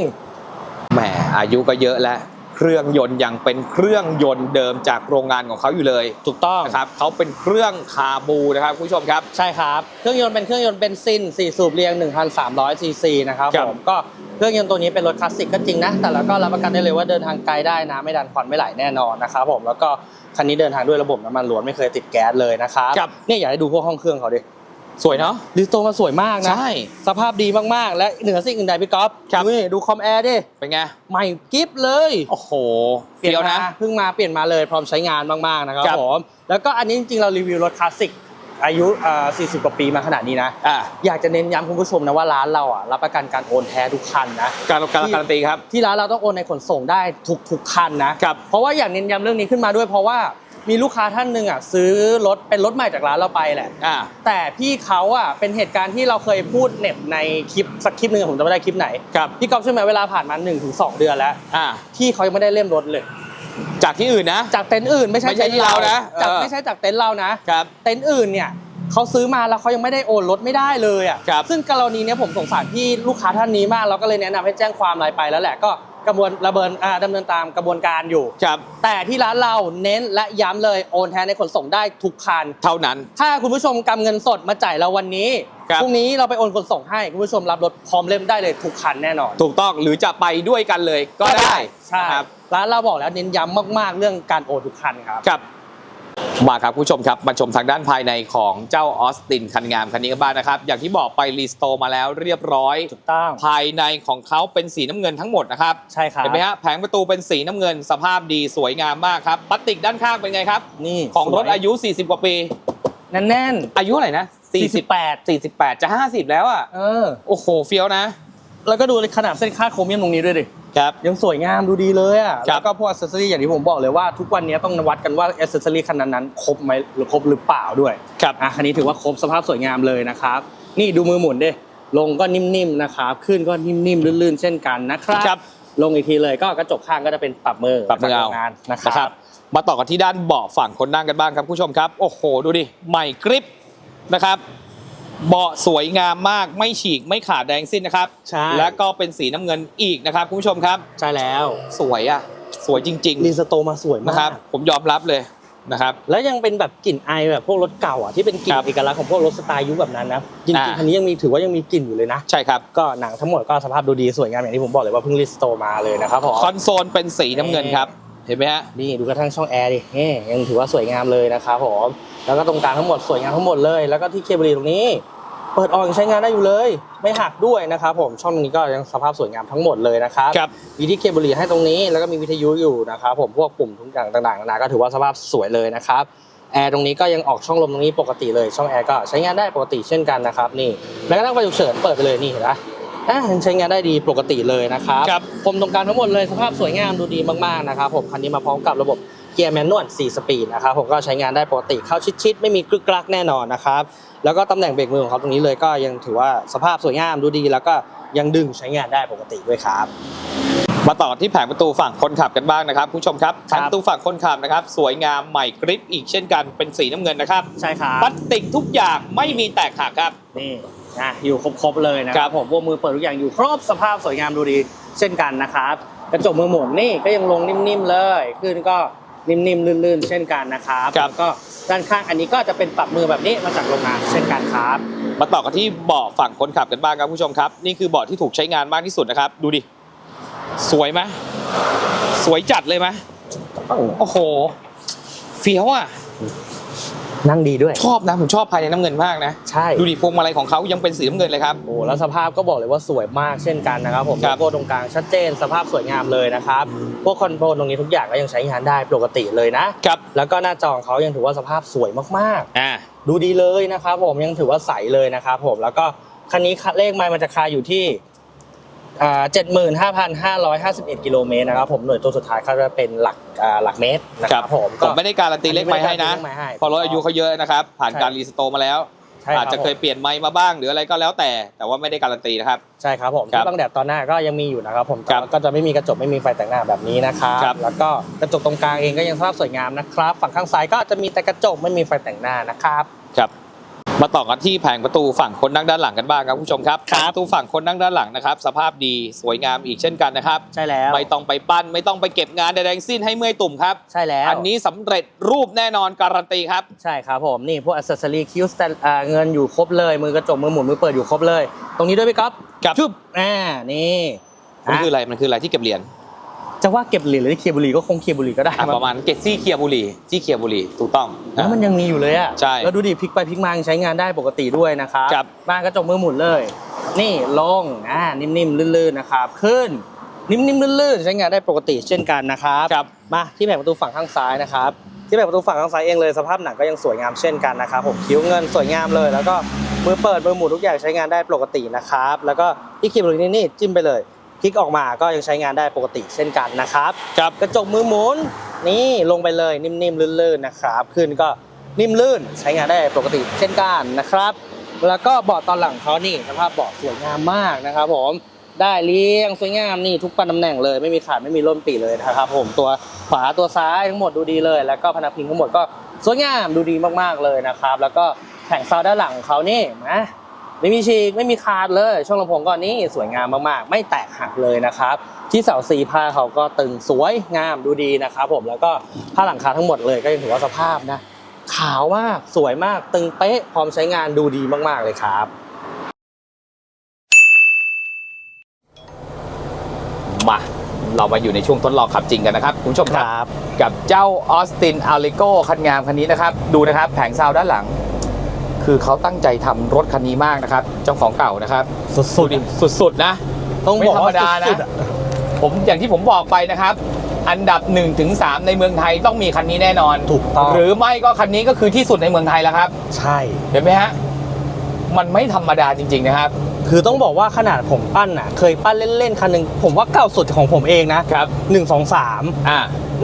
Speaker 1: แหมอายุก็เยอะแล้วเค รื่องยนต์ยังเป็นเครื่องยนต์เดิมจากโรงงานของเขาอยู่เลย
Speaker 2: ถูกต้อง
Speaker 1: นะครับเขาเป็นเครื่องคาบูนะครับคุณผู้ชมครับ
Speaker 2: ใช่ครับ เครื่องยนต์เป็นเครื่องยนต์เบนซิน4สูบเรียง 1,300ซีซีนะครับ
Speaker 1: ครับ
Speaker 2: ผมก็เครื่องยนต์ตัวนี้เป็นรถคลาสสิกก็จริงนะ แต่แล้วก็รับประกันได้เลยว่าเดินทางไกลได้นะไม่ดันควันไม่ไหลแน่นอนนะครับผมแล้วก็คันนี้เดินทางด้วยระบบน้ำมันล้วนไม่เคยติดแก๊สเลยนะครับ
Speaker 1: ครับ
Speaker 2: เนี่ยอยากให้ดูพวกห้องเครื่องเขาดิ
Speaker 1: สวยเนาะ
Speaker 2: ลิสโตมาสวยมากนะ
Speaker 1: ใช่
Speaker 2: สภาพดีมากๆ และเหนือสิ่งอื่นใดพี่ก๊อฟ
Speaker 1: ครับ
Speaker 2: นี่ดูคอมแอร์ดิ
Speaker 1: เป็นไง
Speaker 2: ใหม่กิฟเลย
Speaker 1: โอ้โห
Speaker 2: เปลี่ย
Speaker 1: เฟี้ยวนนะ
Speaker 2: มาเพิ่งมาเปลี่ยนมาเลยพร้อมใช้งานมากๆ นะครับ
Speaker 1: ครับ
Speaker 2: ผม แล้วก็อันนี้จริงๆ เรารีวิวรถคลาสสิกอายุอ่า40 กว่าปีมาขนาดนี้นะ
Speaker 1: อ่า
Speaker 2: อยากจะเน้นย้ำคุณผู้ชมนะว่าร้านเราอะรับประกันการโอนแท้ทุกคันนะ
Speaker 1: การการการันตีครับ
Speaker 2: ที่ร้านเราต้องโอนในขนส่งได้ทุกทุกคันนะครับเพราะว่าอยากเน้นย้ำเรื่องนี้ขึ้นมาด้วยเพราะว่า มีลูกค้าท่านหนึ่งอะซื้อรถเป็นรถใหม่จากร้านเราไปแหละ
Speaker 1: อ่า
Speaker 2: แต่พี่เขาอะเป็นเหตุการณ์ที่เราเคยพูดเหน็บในคลิปสักคลิปหนึ่งผมจะไม่ได้คลิปไหน
Speaker 1: ครับ
Speaker 2: พี่ก๊อฟใช่ไหมเวลาผ่านมา1นถึงสเดือนแล้ว
Speaker 1: อ่า
Speaker 2: พี่เขายังไม่ได้เล่มรถเลย
Speaker 1: จากที่อื่นนะ
Speaker 2: จากเต็นท์อื่นไม่ใช่
Speaker 1: ไม่ใช่
Speaker 2: ต็ท์
Speaker 1: ที่เรานะ
Speaker 2: จาก
Speaker 1: เออ
Speaker 2: ไม่ใช่จากเต็นท์เรานะ
Speaker 1: ครับ
Speaker 2: เต็นท์อื่นเนี่ยเขาซื้อมาแล้วเขายังไม่ได้โอนรถไม่ได้เลยอะ
Speaker 1: ครับ
Speaker 2: ซึ่งกรณีเนี้ยผมสงสารพี่ลูกค้าท่านนี้มากเราก็เลยแนะนำให้แจ้งความอะไรไปแล้วแหละก็ กระบวนระเบินอ่าดำเนินตามกระบวนการอยู่
Speaker 1: ครับ
Speaker 2: แต่ที่ร้านเราเน้นและย้ำเลยโอนแทนในขนส่งได้ทุกคัน
Speaker 1: เท่านั้น
Speaker 2: ถ้าคุณผู้ชมกำเงินสดมาจ่ายเราวันนี้
Speaker 1: ครับ
Speaker 2: พรุ่งนี้เราไปโอนขนส่งให้คุณผู้ชมรับรถพร้อมเล่มได้เลยทุกคันแน่นอน
Speaker 1: ถูกต้องหรือจะไปด้วยกันเลยก็ได้
Speaker 2: ใช่
Speaker 1: ครับ
Speaker 2: ร้านเราบอกแล้วเน้นย้ำมากๆเรื่องการโอนทุกคันครับ
Speaker 1: ครับ มาครับคุณผู้ชมครับมาชมทางด้านภายในของเจ้าออสตินคันงามคันนี้กันบ้างนะครับ อย่างที่บอกไปรีสโตร์มาแล้วเรียบร้อย
Speaker 2: ถูกต้อง
Speaker 1: ภายในของเขาเป็นสีน้ำเงินทั้งหมดนะครับ
Speaker 2: ใช่ครับ
Speaker 1: เห็นไหมฮะแผงประตูเป็นสีน้ำเงินสภาพดีสวยงามมากครับพลาสติกด้านข้างเป็นไงครับ
Speaker 2: นี่
Speaker 1: ของรถ
Speaker 2: สวย
Speaker 1: อายุ 40 กว่าปี
Speaker 2: แน่น
Speaker 1: อายุเท่าไหร่นะ
Speaker 2: 48
Speaker 1: 48 จะ 50 แล้วอะ
Speaker 2: ๆเออ
Speaker 1: โอ้โหเฟี้ยวนะ
Speaker 2: แล้วก็ดูขนาดเส้นคาดโครเมียมตรงนี้ด้วยดิ
Speaker 1: ครับ
Speaker 2: ยังสวยงามดูดีเลยอะ
Speaker 1: ครับ
Speaker 2: แล้วก็พวกอ c เซสซอรี่อย่างที่ผมบอกเลยว่าทุกวันนี้ต้องวัดกันว่าอ c เซสซอรี่คันนั้นๆครบไหมหรือครบหรือเปล่าด้วย
Speaker 1: ครับ
Speaker 2: อะคันนี้ถือว่าครบสภาพสวยงามเลยนะครับ นี่ดูมือหมุนดิลงก็นิ่มๆนะครับขึ้นก็นิ่มๆลื่นๆ เช่นกันนะครับ
Speaker 1: ครับ
Speaker 2: ลงอีกทีเลยก็กระจกข้างก็จะเป็นปรับมือ
Speaker 1: ปรับมือเอา
Speaker 2: จกโรงงานนะค
Speaker 1: นะค
Speaker 2: รั
Speaker 1: รับบ มาต่อกันที่ด้านเบาะฝั่งคนนั่งกันบ้างครับคุณผู้ชมครับ โอ้โห ดูดิ ใหม่กริปนะครับ เบาะสวยงามมากไม่ฉีกไม่ขาดแดงสิ้นนะครับ
Speaker 2: ใช่
Speaker 1: และก็เป็นสีน้ำเงินอีกนะครับคุณผู้ชมครับ
Speaker 2: ใช่แล้ว
Speaker 1: สวยอะ สวยจริง
Speaker 2: รีสโตมาสวย
Speaker 1: ๆ
Speaker 2: มาก
Speaker 1: นะครับ ผมยอมรับเลยนะครับ
Speaker 2: แล้วยังเป็นแบบกลิ่นไอแบบพวกรถเก่าอะที่เป็นกลิ่น
Speaker 1: ครับ
Speaker 2: เอกลักษณ์ของพวกรถสไตล์ยุคแบบนั้นนะจริง
Speaker 1: อ่า
Speaker 2: ๆคันนี้ยังมีถือว่ายังมีกลิ่นอยู่เลยนะ
Speaker 1: ใช่ครับ
Speaker 2: ก็หนังทั้งหมดก็สภาพดูดีสวยงามอย่างที่ผมบอกเลยว่าเพิ่งรีสโตมาเลยนะครับผม
Speaker 1: คอนโซลเป็นสีน้ำเงินครับ เห็นไหมฮะ
Speaker 2: นี่ดูกระทั่งช่องแอร์ดิเฮ้ยังถือว่าสวยงามเลยนะครับผมแล้วก็ตรงกลางทั้งหมดสวยงามทั้งหมดเลย แล้วก็ที่เคเบิลตรงนี้ เปิดออกยังใช้งานได้อยู่เลย ไม่หักด้วยนะครับผมช่องตรงนี้ก็ยังสภาพสวยงามทั้งหมดเลยนะครับ
Speaker 1: ครับ
Speaker 2: มีที่เคเบิลให้ตรงนี้แล้วก็มีวิทยุอยู่นะครับผมพวกปุ่มทุกอย่างต่างๆนานาก็ถือว่าสภาพสวยเลยนะครับแอร์ตรงนี้ก็ยังออกช่องลมตรงนี้ปกติเลยช่องแอร์ก็ใช้งานได้ปกติเช่นกันนะครับนี่แม้กระทั่งไฟฉุกเฉินเปิดไปเลยนี่เห็นไหมอะยังใช้งานได้ดีปกติเลยนะครับ
Speaker 1: ครับ
Speaker 2: ผมตรงกลางทั้งหมดเลยสภาพสวยงามดูดีมากๆนะครับผมคันนี้มาพร้อมกับระบบเกียร์แมนนวล4สปีดนะครับผมก็ใช้งานได้ปกติเข้าชิดๆไม่มีกรึกกรักแน่นอนนะครับ แล้วก็ตำแหน่งเบรกมือของเขาตรงนี้เลยก็ยังถือว่าสภาพสวยงามดูดี แล้วก็ยังดึงใช้งานได้ปกติด้วยครับ
Speaker 1: มาต่อที่แผงประตูฝั่งคนขับกันบ้างนะครับคุณผู้ชมครับ
Speaker 2: ครับ
Speaker 1: แผงประตูฝั่งคนขับนะครับ สวยงามใหม่กริปอีกเช่นกันเป็นสีน้ำเงินนะครับ
Speaker 2: ใช่ครับ
Speaker 1: พลาสติกทุกอย่างไม่มีแตกหักครับ
Speaker 2: นี่นะอยู่ครบๆเลยนะค
Speaker 1: ครั
Speaker 2: รับบผมพวกมือเปิดทุกอย่างอยู่ครบสภาพสวยงามดูดี เช่นกันนะครับกระจกมือหมุนนี่ก็ยังลงนิ่มๆเลยขึ้นก็ นิ่มๆลื่นๆ เช่นกันนะครับ
Speaker 1: ครับ
Speaker 2: แล้วก็ด้านข้างอันนี้ก็จะเป็นปรับมือแบบนี้มาจากโรงงานเช่นกันครับ
Speaker 1: มาต่อกันที่เบาะฝั่งคนขับกันบ้างครับคุณผู้ชมครับ นี่คือเบาะที่ถูกใช้งานมากที่สุดนะครับ ดูดิ สวยไหมสวยจัดเลยไหมโอ้โหเฟี้ยวอะ
Speaker 2: นั่งดีด้วย
Speaker 1: ชอบนะผมชอบภายในน้ำเงินมากนะ
Speaker 2: ใช่
Speaker 1: ดูดิพวงมาลัยของเขายังเป็นสีน้ำเงินเลยครับ
Speaker 2: โอ้แล้วสภาพก็บอกเลยว่าสวยมากเช่นกันนะครับผม
Speaker 1: ครับ
Speaker 2: โลโก้ตรงกลางชัดเจนสภาพสวยงามเลยนะครับพวกคอนโทรลตรงนี้ทุกอย่างก็ยังใช้งานได้ปกติเลยนะ
Speaker 1: ครับ แล้ว
Speaker 2: แล้วก็หน้าจอของเขายังถือว่าสภาพสวยมากๆ
Speaker 1: อ่า
Speaker 2: ดูดีเลยนะครับผมยังถือว่าใสเลยนะครับผมแล้วก็คันนี้เลขไมล์มันจะคาอยู่ที่ เจ็ดหมื่นห้าพันห้าร้อยห้าสิบเอ็ดกิโลเมตรนะครับผมหน่วยตัวสุดท้ายเขาจะเป็นหลักอ่าหลักเมตรนะ
Speaker 1: ค
Speaker 2: ค
Speaker 1: รั
Speaker 2: รั
Speaker 1: บบ
Speaker 2: ผม
Speaker 1: ผมไม่ได้การันตีเลขไม้ให้นะ
Speaker 2: เลขไม้ให้
Speaker 1: เพอรถอายุเขาเยอะนะครับผ่าน
Speaker 2: ใช่
Speaker 1: การรีสโตร์มาแล้ว
Speaker 2: ใช่ครับ
Speaker 1: อาจจะเคยเปลี่ยนไม้มาบ้างหรืออะไรก็แล้วแต่ แต่ว่าไม่ได้การันตีนะครับ
Speaker 2: ใช่ครับผม
Speaker 1: ครับ
Speaker 2: ที่บังแดดตอนหน้าก็ยังมีอยู่นะครับผม
Speaker 1: ครับ
Speaker 2: ก็จะไม่มีกระจกไม่มีไฟแต่งหน้าแบบนี้นะครับ
Speaker 1: ครับ
Speaker 2: แล้วก็กระจกตรงกลางเองก็ยังสภาพสวยงามนะครับ ฝั่งข้างซ้ายก็จะมีแต่กระจกไม่มีไฟแต่งหน้านะครับ
Speaker 1: ครับ มาต่อกันที่แผงประตูฝั่งคนนั่งด้านหลังกันบ้างครับคุณผู้ชมครับ
Speaker 2: ครับ
Speaker 1: แผงประตูฝั่งคนนั่งด้านหลังนะครับ สภาพดีสวยงามอีกเช่นกันนะครับ
Speaker 2: ใช่แล้ว
Speaker 1: ไม่ต้องไปปั้น ไม่ต้องไปเก็บงานใดๆทั้งสิ้นให้เมื่อยตุ่มครับ
Speaker 2: ใช่แล้ว
Speaker 1: อันนี้สำเร็จรูปแน่นอนการันตีครับ
Speaker 2: ใช่ครับผมนี่พวกอัซเซอรี่คิวสแตนเงินอยู่ครบเลย มือกระจกมือหมุนมือเปิดอยู่ครบเลย ตรงนี้ด้วยพี่ก๊อฟ
Speaker 1: ครับ
Speaker 2: ชุบอ่านี่
Speaker 1: มันคืออะไรมันคืออะไรที่เก็บเหรียญ
Speaker 2: จะว่าเก็บเหรียญหรือเคลียร์บุหรี่ก็คงเคลียร์บุหรี่ก็ได้
Speaker 1: อะประมาณเก็บซี่เคลียร์บุหรี่ที่เคลียร์บุหรี่ถูกต้อง
Speaker 2: แล้วมันยังมีอยู่เลยอะ
Speaker 1: ใช่
Speaker 2: แล้วดูดิพลิกไปพลิกมายังใช้งานได้ปกติด้วยนะครับ
Speaker 1: ครับ
Speaker 2: บ้านกระจกมือหมุนเลย นี่ลงอ่านิ่มๆลื่นๆนะครับขึ้น นิ่มๆลื่นๆใช้งานได้ปกติเช่นกันนะครับ
Speaker 1: ครับ
Speaker 2: มาที่แผงประตูฝั่งข้างซ้ายนะครับ ที่แผงประตูฝั่งข้างซ้ายเองเลยสภาพหนังก็ยังสวยงามเช่นกันนะครับผมคิ้วเงินสวยงามเลย แล้วก็มือเปิดมือหมุนทุกอย่างใช้งานได้ปกตินะครับแล้วก็ที่คีย์บอร์ดนี่นี่จิ้มไปเลย คลิกออกมาก็ยังใช้งานได้ปกติเช่นกันนะครับ
Speaker 1: ครับ
Speaker 2: กระจกมือหมุนนี่ลงไปเลยนิ่มๆลื่นๆนะครับ ขึ้นก็นิ่มลื่นใช้งานได้ปกติเช่นกันนะครับ แล้วก็เบาะตอนหลังเขานี่สภาพเบาะสวยงามมากนะครับ ผมได้เรียงสวยงามนี่ทุกปันตำแหน่งเลยไม่มีขาดไม่มีร่นปีเลยนะครับ ผมตัวขวาตัวซ้ายทั้งหมดดูดีเลย แล้วก็พนักพิงทั้งหมดก็สวยงามดูดีมากๆเลยนะครับ แล้วก็แผงซาวด้านหลังของเขานี่นะ ไม่มีฉีกไม่มีขาดเลย ช่วงลำโพงก็นี่สวยงามมากๆ ไม่แตกหักเลยนะครับ ที่เสาสีผ้าเขาก็ตึงสวยงามดูดีนะครับผมแล้วก็ผ้าหลังคาทั้งหมดเลยก็ยังถือว่าสภาพนะ ขาวมากสวยมากตึงเป๊ะพร้อมใช้งานดูดีมากๆเลยครับ
Speaker 1: มาเรามาอยู่ในช่วงทดลองขับจริงกันนะครับคุณผู้ชมครับ
Speaker 2: บ
Speaker 1: กับเจ้าออสตินอาริโกคันงามคันนี้นะครับ ดูนะครับ แผงซาวด้านหลัง คือเขาตั้งใจทำรถคันนี้มากนะครับ เจ้าของเก่านะครับ
Speaker 2: สุด
Speaker 1: ดิสุดๆนะ
Speaker 2: ๆต้องบอกว่า
Speaker 1: ไม่ธรรมดานะ
Speaker 2: สุดๆอ
Speaker 1: ผมอย่างที่ผมบอกไปนะครับ อันดับ1ถึง3ในเมืองไทยต้องมีคันนี้แน่นอน
Speaker 2: ถูกต้อง
Speaker 1: หรือไม่ก็คันนี้ก็คือที่สุดในเมืองไทยแล้วครับ
Speaker 2: ใช่
Speaker 1: เห็นไหมฮะมันไม่ธรรมดาจริง ๆนะครับ
Speaker 2: คือต้องบอกว่าขนาดผมปั้นอะ เคยปั้นเล่นๆคันหนึ่งผมว่าเก่าสุดของผมเองนะครับหนึ่งสองสาม
Speaker 1: อ่า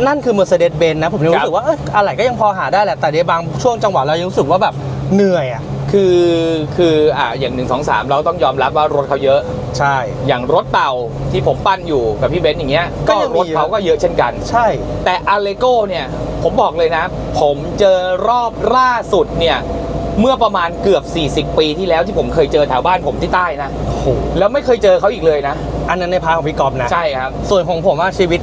Speaker 2: นั่นคือ Mercedes Benz นะ ผมยัง
Speaker 1: ครับ
Speaker 2: รู้สึกว่าเอออะไรก็ยังพอหาได้แหละแต่ในบางช่วงจังหวะเรายังรู้สึกว่าแบบ เหนื่อยอะ
Speaker 1: คือคืออ่าอย่าง1 2 3เราต้องยอมรับว่ารถเขาเยอะ
Speaker 2: ใช่
Speaker 1: อย่างรถเต่าที่ผมปั้นอยู่กับพี่เบนซ์อย่างเงี้ย
Speaker 2: ก็
Speaker 1: ก็
Speaker 2: ยังมี
Speaker 1: รถเขาก็เยอะเช่นกัน
Speaker 2: ใช่
Speaker 1: แต่อ l เลโก้เนี่ย ผมบอกเลยนะ ผมเจอรอบล่าสุดเนี่ย เมื่อประมาณเกือบ 40 ปีที่แล้วที่ผมเคยเจอแถวบ้านผมที่ใต้นะ
Speaker 2: โอ้โห
Speaker 1: แล้วไม่เคยเจอเขาอีกเลยนะ
Speaker 2: อันนั้นในพาร์ทของพี่กอฟนะ
Speaker 1: ใช่ครับ
Speaker 2: ส่วนของผมว่าชีวิต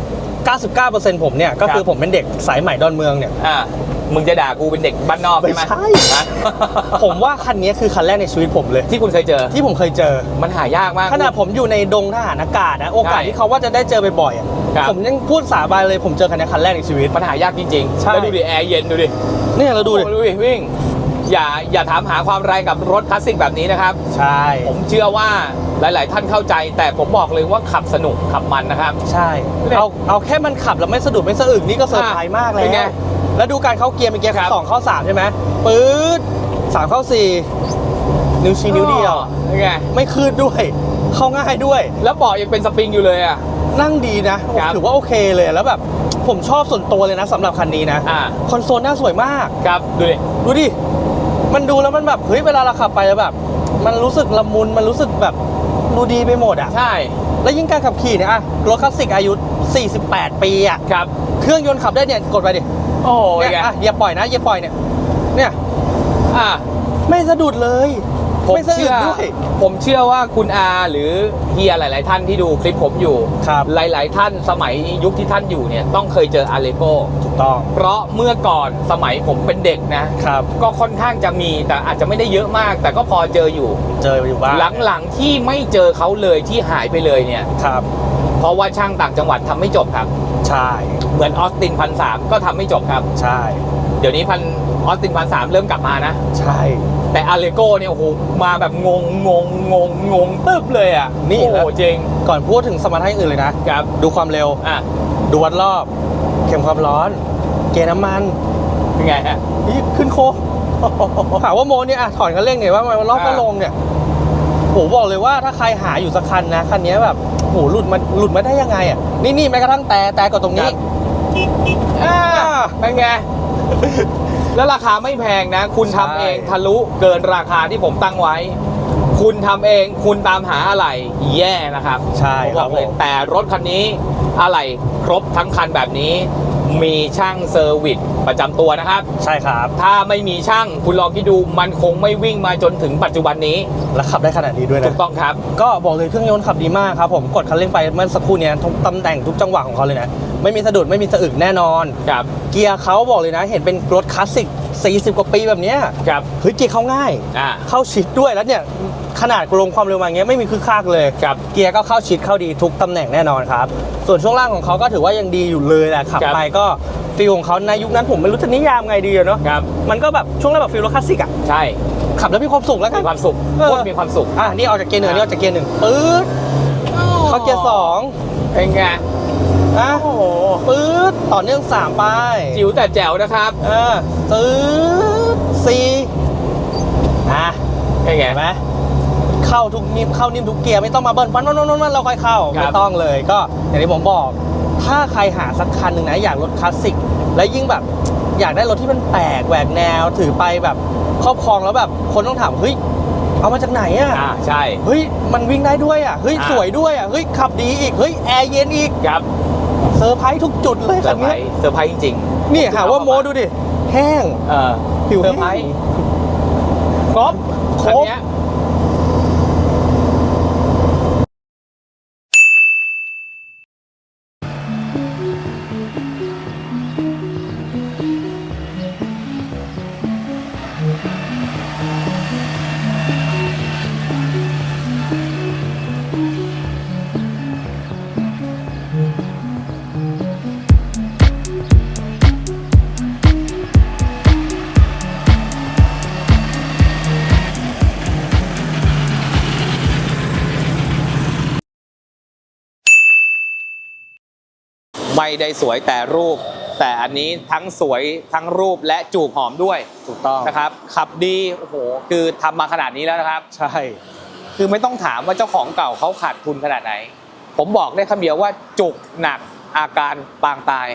Speaker 2: 99%ผมเนี่ย ก็คือผมเป็นเด็กสายใหม่ดอนเมืองเนี่ย
Speaker 1: อ่า มึงจะด่ากูเป็นเด็กบ้านนอกใช่ไหม
Speaker 2: ไม่ใช่
Speaker 1: นะ
Speaker 2: ผมว่าคันนี้คือคันแรกในชีวิตผมเลย
Speaker 1: ที่คุณเคยเจอ
Speaker 2: ที่ผมเคยเจอ
Speaker 1: มันหายากมาก
Speaker 2: ขนาดผมอยู่ในดงทหารอากาศนะโอกาส
Speaker 1: ใช่
Speaker 2: ที่เขาว่าจะได้เจอบ่อยๆอะ
Speaker 1: ครับ
Speaker 2: ผมยังพูดสาบานเลยผมเจอคันนี้คันแรกในชีวิต
Speaker 1: มันหายากจริงๆ
Speaker 2: ใช่
Speaker 1: แล้วดูดิแอร์เย็นดูดิ
Speaker 2: เนี่ยเราดูดิ
Speaker 1: โอ้ดูดิวิ่ง อย่าอย่าถามหาความแรงกับรถคลาสสิกแบบนี้นะครับ
Speaker 2: ใช่
Speaker 1: ผมเชื่อว่าหลาย ๆ ท่านเข้าใจ แต่ผมบอกเลยว่าขับสนุกขับมันนะครับ
Speaker 2: ใช่
Speaker 1: เนี่ย
Speaker 2: เอาเอาแค่มันขับแล้วไม่สะดุดไม่สะอึกนี่ก็เซอร์ไพรส์มากแล้
Speaker 1: เป็นไง
Speaker 2: ว แล้วดูการเข้าเกียร์เป็นเกียร์
Speaker 1: ครับ
Speaker 2: สองเข้าสามใช่ไหมปื๊ดสามเข้าสี่นิ้วชี้นิ้วเดียว
Speaker 1: เป็นไง
Speaker 2: ไม่คืดด้วย เข้าง่ายด้วย
Speaker 1: แล้วเบาะยังเป็นสปริงอยู่เลยอะ
Speaker 2: นั่งดีนะครับถือว่าโอเคเลยแล้วแบบผมชอบส่วนตัวเลยนะสำหรับคันนี้นะ
Speaker 1: อ่า
Speaker 2: คอนโซลหน้าสวยมาก
Speaker 1: ครับดูดิ
Speaker 2: ดูดิมันดูแล้วมันแบบเฮ้ยเวลาเราขับไปแล้วแบบ มันรู้สึกละมุนมันรู้สึกแบบดูดีไปหมดอะ
Speaker 1: ใช่
Speaker 2: แล้วยิ่งการขับขี่เนี่ยอะรถคลาสสิกอายุ 48 ปีอะ
Speaker 1: ครับ
Speaker 2: เครื่องยนต์ขับได้เนี่ยกดไปดิ
Speaker 1: โอ้โห
Speaker 2: เนี่ย
Speaker 1: ไง
Speaker 2: อะอย่าปล่อยนะอย่าปล่อยเนี่ย เนี่ย
Speaker 1: อะ
Speaker 2: ไม่สะดุดเลย
Speaker 1: ผม
Speaker 2: ไม่สะอึ
Speaker 1: เชื่
Speaker 2: ก
Speaker 1: อ
Speaker 2: ด้วย
Speaker 1: ผมเชื่อว่าคุณอาหรือเฮียหลาย ๆ ท่านที่ดูคลิปผมอยู่
Speaker 2: ครับ
Speaker 1: หลาย ๆ ท่านสมัยยุคที่ท่านอยู่เนี่ยต้องเคยเจออาเลโก
Speaker 2: ถูกต้อง
Speaker 1: เพราะเมื่อก่อนสมัยผมเป็นเด็กนะ
Speaker 2: ครับ
Speaker 1: ก็ค่อนข้างจะมีแต่อาจจะไม่ได้เยอะมาก แต่ก็พอเจออยู่
Speaker 2: เจออยู่บ้าง
Speaker 1: หลัง ๆ ที่ไม่เจอเขาเลยที่หายไปเลยเนี่ย
Speaker 2: ครับ
Speaker 1: เพราะว่าช่างต่างจังหวัดทำไม่จบครับ
Speaker 2: ใช่
Speaker 1: เหมือนออสตินพันสามก็ทำไม่จบครับ
Speaker 2: ใช่
Speaker 1: เดี๋ยวนี้พันออสตินพันสามเริ่มกลับมานะ
Speaker 2: ใช่
Speaker 1: แต่อาเลโกเนี่ยโอ้โหมาแบบงงงงงงงงตึ๊บเลยอะ
Speaker 2: นี่
Speaker 1: โอ้
Speaker 2: แล้
Speaker 1: โห
Speaker 2: ว
Speaker 1: จริง
Speaker 2: ก่อนพูดถึงสมรรถนะอย่างอื่นเลยนะ
Speaker 1: ครับ
Speaker 2: ดูความเร็ว
Speaker 1: อะ
Speaker 2: ดูวัดรอบ เข็มความร้อน เกณฑ์น้ำมัน
Speaker 1: เป็นไงฮะ
Speaker 2: นี่ขึ้นโค้งถามว่าโมเนี่ยอะถอนกันเร่งเนี่ยว่ามันรอบก็
Speaker 1: อ่า
Speaker 2: ลงเนี่ยโหบอกเลยว่าถ้าใครหาอยู่สักคันนะ คันนี้แบบโหหลุดมาหลุดมาได้ยังไงอะนี่นี่แม้กระทั่งแต่แต่กดตรงนี้
Speaker 1: อ่าเป็นไง แล้วราคาไม่แพงนะ คุณทำ
Speaker 2: ใช่
Speaker 1: เองทะลุเกินราคาที่ผมตั้งไว้ คุณทำเองคุณตามหาอะไรแย่นะครับ
Speaker 2: ใช่
Speaker 1: ผม
Speaker 2: ค
Speaker 1: บ
Speaker 2: รั
Speaker 1: อบกเลย
Speaker 2: ผม
Speaker 1: แต่รถคันนี้อะไรครบทั้งคันแบบนี้ มีช่างเซอร์วิสประจำตัวนะครับ
Speaker 2: ใช่ครับ
Speaker 1: ถ้าไม่มีช่างคุณลองคิดดูมันคงไม่วิ่งมาจนถึงปัจจุบันนี้
Speaker 2: และขับได้ขนาดนี้ด้วย
Speaker 1: ถู
Speaker 2: นะ
Speaker 1: กต้องครับ
Speaker 2: ก็บอกเลยเครื่องยนต์ขับดีมากครับผมกดคันเร่งไปเมื่อสักครู่เนี้ยทุกตำแหน่งทุกจังหวะของเขาเลยนะ ไม่มีสะดุดไม่มีสะอึกแน่นอน
Speaker 1: ครับ
Speaker 2: เกียร์เขาบอกเลยนะ เห็นเป็นรถคลาสสิก40 กว่าปีแบบเนี้ย
Speaker 1: ครับ
Speaker 2: เฮ้ยเกียร์เขาง่าย
Speaker 1: อ่า
Speaker 2: เข้าชิดด้วยแล้วเนี่ย ขนาดลงความเร็วมาอย่างเงี้ยไม่มีคึกคักเลย
Speaker 1: ครับ
Speaker 2: เกียร์ก็เข้าชิดเข้าดีทุกตำแหน่งแน่นอนครับ ส่วนช่วงล่างของเขาก็ถือว่ายังดีอยู่เลยแหละขับ
Speaker 1: ครับ
Speaker 2: ไปก็ฟีลของเขาในยุคนั้นผมไม่รู้จะนิยามไงดีอะเนาะ
Speaker 1: ครับ
Speaker 2: มันก็แบบช่วงแรกแบบฟีลรถคลาสสิกอะ
Speaker 1: ใช่
Speaker 2: ขับแล้วมีความสุขแล้วกั
Speaker 1: มี
Speaker 2: น
Speaker 1: ความสุข
Speaker 2: เออ
Speaker 1: โคตรมีความสุข
Speaker 2: อะนี่ออกจากเกียร์หนึ่งนี่ออกจากเกียร์หนึ่งปื๊ดเข้าเกียร์สอง
Speaker 1: เป็นไง
Speaker 2: อะ
Speaker 1: โอ้โห
Speaker 2: ปื๊ดต่อเนื่องสามไป
Speaker 1: จิ๋วแต่แจ๋วนะครับ
Speaker 2: เออปื๊ดสี่อะ
Speaker 1: เป็นไง
Speaker 2: เห็นไหม เข้าทุกนิ่มเข้านิ่มทุกเกียร์ไม่ต้องมาเบิ้ลฟันวันวันวันเราค่อยเข้า
Speaker 1: ครับ
Speaker 2: ไม่ต้องเลยก็อย่างที่ผมบอก ถ้าใครหาสักคันหนึ่งนะอยากรถคลาสสิกและยิ่งแบบอยากได้รถที่มันแปลกแหวกแนวถือไปแบบครอบครองแล้วแบบคนต้องถามเฮ้ยเอามาจากไหนอะ
Speaker 1: อ่าใช่
Speaker 2: เฮ้ยมันวิ่งได้ด้วยอะเฮ้ย
Speaker 1: อ่า
Speaker 2: สวยด้วยอะเฮ้ยขับดีอีกเฮ้ยแอร์เย็นอีก
Speaker 1: ครับ
Speaker 2: เซอร์ไพรส์ทุกจุดเลย
Speaker 1: เซอ
Speaker 2: คัน
Speaker 1: ร์ไพร
Speaker 2: นี้
Speaker 1: ส์เซอร์ไพรส์จริงๆ
Speaker 2: นี่หาว่าโมดูดิแห้ง
Speaker 1: เออ
Speaker 2: ผิว
Speaker 1: เซอร์ไพร
Speaker 2: แห้ง
Speaker 1: ส์ครบ
Speaker 2: ครบ
Speaker 1: ไม่ได้สวยแต่รูป แต่อันนี้ทั้งสวยทั้งรูปและจูบหอมด้วย
Speaker 2: ถูกต้อง
Speaker 1: นะครับขับดีโอ้โหคือทำมาขนาดนี้แล้วนะครับ
Speaker 2: ใช่
Speaker 1: คือไม่ต้องถามว่าเจ้าของเก่าเขาขาดทุนขนาดไหน ผมบอกได้คำเดียวว่าจุกหนักอาการปางตาย